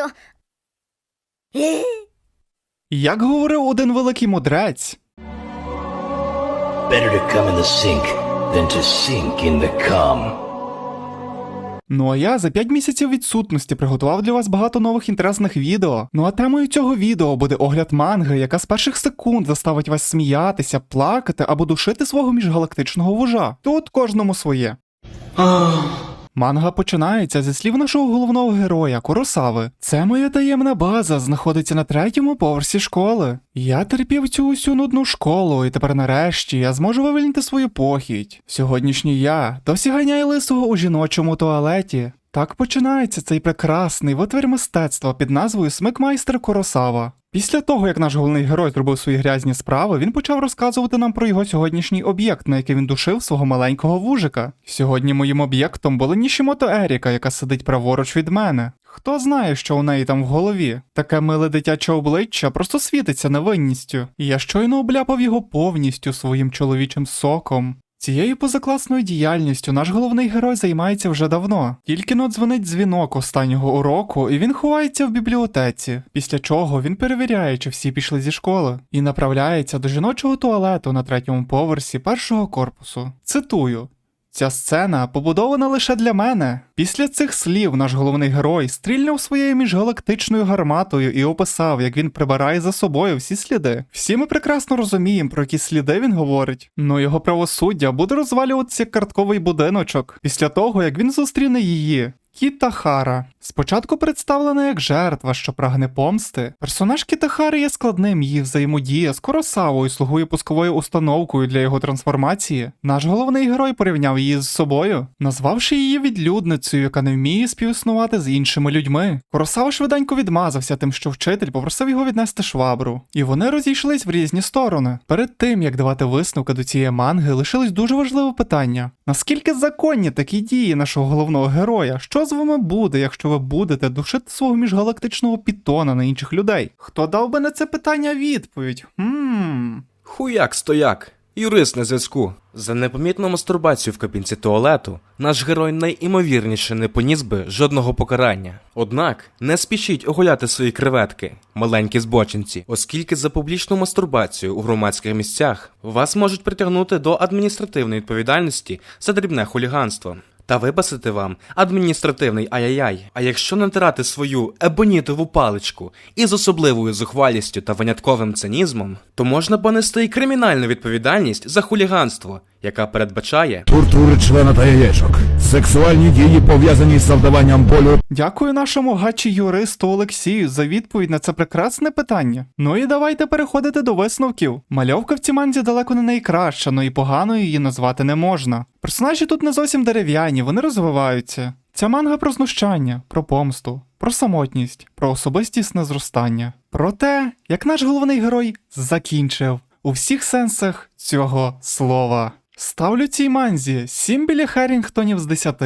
просто. Як говорив один великий мудрець, Better to come in the sink than to sink in the cum. Ну а я за 5 місяців відсутності приготував для вас багато нових інтересних відео. Ну а темою цього відео буде огляд манги, яка з перших секунд заставить вас сміятися, плакати або душити свого міжгалактичного вужа. Тут кожному своє. Манга починається зі слів нашого головного героя Куросави. Це моя таємна база знаходиться на третьому поверсі школи. Я терпів цю усю нудну школу, і тепер нарешті я зможу вивільнити свою похідь. Сьогоднішній я досі ганяє лисого у жіночому туалеті. Так починається цей прекрасний витвір мистецтва під назвою Смикмайстер Коросава. Після того, як наш головний герой зробив свої грязні справи, він почав розказувати нам про його сьогоднішній об'єкт, на який він душив свого маленького вужика. Сьогодні моїм об'єктом була Нішімото Еріка, яка сидить праворуч від мене. Хто знає, що у неї там в голові? Таке миле дитяче обличчя просто світиться невинністю, і я щойно обляпав його повністю своїм чоловічим соком. Цією позакласною діяльністю наш головний герой займається вже давно. Тільки но дзвонить дзвінок останнього уроку, і він ховається в бібліотеці, після чого він перевіряє, чи всі пішли зі школи, і направляється до жіночого туалету на третьому поверсі першого корпусу. Цитую. Ця сцена побудована лише для мене. Після цих слів наш головний герой стрільнув своєю міжгалактичною гарматою і описав, як він прибирає за собою всі сліди. Всі ми прекрасно розуміємо, про які сліди він говорить. Но його правосуддя буде розвалюватися як картковий будиночок після того, як він зустріне її. Кітахара спочатку представлена як жертва, що прагне помсти. Персонаж Кітахари є складним, її взаємодія з Коросавою слугує пусковою установкою для його трансформації. Наш головний герой порівняв її з собою, назвавши її відлюдницею, яка не вміє співіснувати з іншими людьми. Коросава швиденько відмазався тим, що вчитель попросив його віднести швабру, і вони розійшлись в різні сторони. Перед тим як давати висновки до цієї манги, лишилось дуже важливе питання: наскільки законні такі дії нашого головного героя? Що з вами буде, якщо ви будете душити свого міжгалактичного пітона на інших людей? Хто дав би на це питання відповідь? Хм. Хуяк стояк. Юрист на зв'язку. За непомітну мастурбацію в кабінці туалету наш герой найімовірніше не поніс би жодного покарання. Однак не спішіть оголяти свої креветки, маленькі збочинці, оскільки за публічну мастурбацію у громадських місцях вас можуть притягнути до адміністративної відповідальності за дрібне хуліганство. Та випасити вам адміністративний ай-яй-яй. А якщо натирати свою ебонітову паличку із особливою зухвалістю та винятковим цинізмом, то можна понести й кримінальну відповідальність за хуліганство, яка передбачає Тортури члена та яєчок. Сексуальні дії пов'язані з завдаванням болю Дякую нашому гачі юристу Олексію за відповідь на це прекрасне питання. Ну і давайте переходити до висновків. Мальовка в цій манзі далеко не найкраща, но і поганою її назвати не можна. Персонажі тут не зовсім дерев'яні, вони розвиваються. Ця манга про знущання, про помсту, про самотність, про особистісне зростання. Про те, як наш головний герой закінчив у всіх сенсах цього слова. Ставлю цій манзі 7 біля Харрінгтонів з 10.